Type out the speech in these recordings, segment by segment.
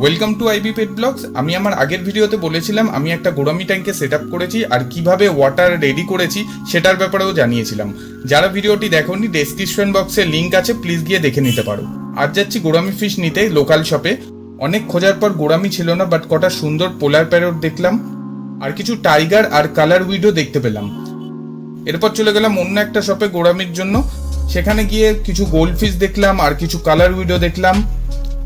Welcome to IB pet blogs আমি আমার আগের ভিডিওতে বলেছিলাম, আমি একটা গোড়ামি ট্যাঙ্কে সেট করেছি আর কীভাবে ওয়াটার রেডি করেছি সেটার ব্যাপারেও জানিয়েছিলাম। যারা ভিডিওটি দেখোনি ডেসক্রিপশন বক্সে লিঙ্ক আছে প্লিজ গিয়ে দেখে নিতে পারো। আর যাচ্ছি গোড়ামি ফিশ নিতে লোকাল শপে অনেক খোঁজার পর গোড়ামি ছিল না বাট কটা সুন্দর পোলার প্যারট দেখলাম। আর কিছু টাইগার আর কালার উইডো দেখতে পেলাম। এরপর চলে গেলাম অন্য একটা শপে গোড়ামির জন্য। সেখানে গিয়ে কিছু গোল্ড ফিশ দেখলাম আর কিছু কালার উইডো দেখলাম।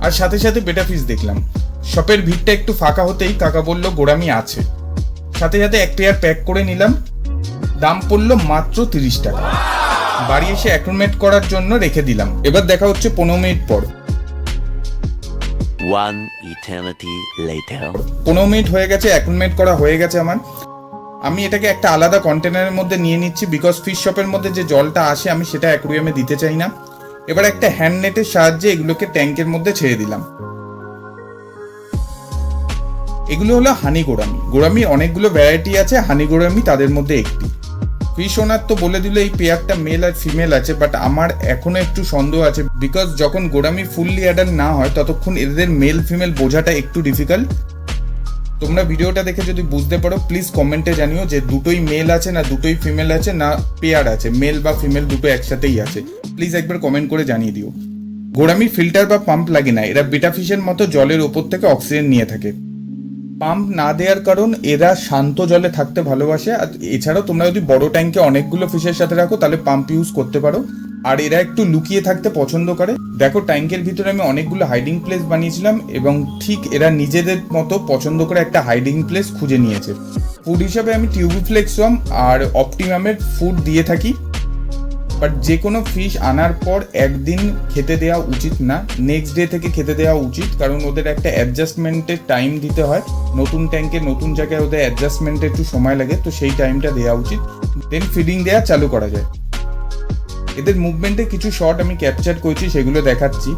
আর সাথে সাথে বেটা ফিশ দেখলাম। শপের ভিড়টা একটু ফাঁকা হতেই কাকা বলল গোড়ামি আছে। সাথে সাথে এক পেয়ার প্যাক করে নিলাম। দাম পড়ল মাত্র তিরিশ টাকা। বাড়ি এসে অ্যাক্রোমেট করার জন্য রেখে দিলাম। এবার দেখা হচ্ছে পনেরো মিনিট পর। One eternity later. পনেরো মিনিট হয়ে গেছে অ্যাক্রোমেট করা হয়ে গেছে আমার। আমি এটাকে একটা আলাদা কন্টেনারের মধ্যে নিয়ে নিচ্ছি বিকজ ফিশ শপের মধ্যে যে জলটা আসে আমি সেটা অ্যাকুরিয়ামে দিতে চাই না। এবার একটা হ্যান্ড নেটের সাহায্যে এগুলোকে ট্যাঙ্কের মধ্যে ছেড়ে দিলাম। এগুলো হলো হানি গোড়ামি। গোড়ামির অনেকগুলো ভ্যারাইটি আছে হানি গোড়ামি তাদের মধ্যে একটি। ফিশ ওনার তো বলে দিল এই পেয়ারটা মেল আর ফিমেল আছে বাট আমার এখনও একটু সন্দেহ আছে বিকজ যখন গোড়ামি ফুললি অ্যাডাল্ট না হয়, ততক্ষণ এদের মেল ফিমেল বোঝাটা একটু ডিফিকাল্ট তোমরা ভিডিওটা দেখে যদি বুঝতে পারো প্লিজ কমেন্টে জানিও যে দুটোই মেল আছে না দুটোই ফিমেল আছে না পেয়ার আছে। মেল বা ফিমেল দুটো একসাথেই আছে। প্লিজ একবার কমেন্ট করে জানিয়ে দিও। গোড়ামি ফিল্টার বা পাম্প লাগে না। এরা বিটা ফিশের মতো জলের ওপর থেকে অক্সিজেন নিয়ে থাকে। পাম্প না দেওয়ার কারণ এরা শান্ত জলে থাকতে ভালোবাসে। আর এছাড়াও তোমরা যদি বড় ট্যাঙ্কে অনেকগুলো ফিশের সাথে রাখো, তাহলে পাম্প ইউজ করতে পারো। আর এরা একটু লুকিয়ে থাকতে পছন্দ করে। দেখো, ট্যাঙ্কের ভিতরে আমি অনেকগুলো হাইডিং প্লেস বানিয়েছিলাম এবং ঠিক এরা নিজেদের মতো পছন্দ করে একটা হাইডিং প্লেস খুঁজে নিয়েছে। ফুড হিসাবে আমি টিউবিফ্লেক্সম আর অপটিমামের ফুড দিয়ে থাকি। বাট যে কোনো ফিশ আনার পর একদিন খেতে দেওয়া উচিত না। নেক্সট ডে থেকে খেতে দেওয়া উচিত, কারণ ওদের একটা অ্যাডজাস্টমেন্টের টাইম দিতে হয়। নতুন ট্যাঙ্কে নতুন জায়গায় ওদের অ্যাডজাস্টমেন্টে একটু সময় লাগে, তো সেই টাইমটা দেওয়া উচিত। দেন ফিডিং দেওয়া চালু করা যায়। এদের মুভমেন্টে কিছু শট আমি ক্যাপচার করেছি, সেগুলো দেখাচ্ছি।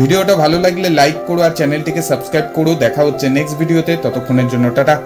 ভিডিওটা ভালো লাগলে লাইক করো আর চ্যানেলটিকে সাবস্ক্রাইব করো। দেখা হচ্ছে নেক্সট ভিডিওতে ততক্ষণের জন্য টাটা।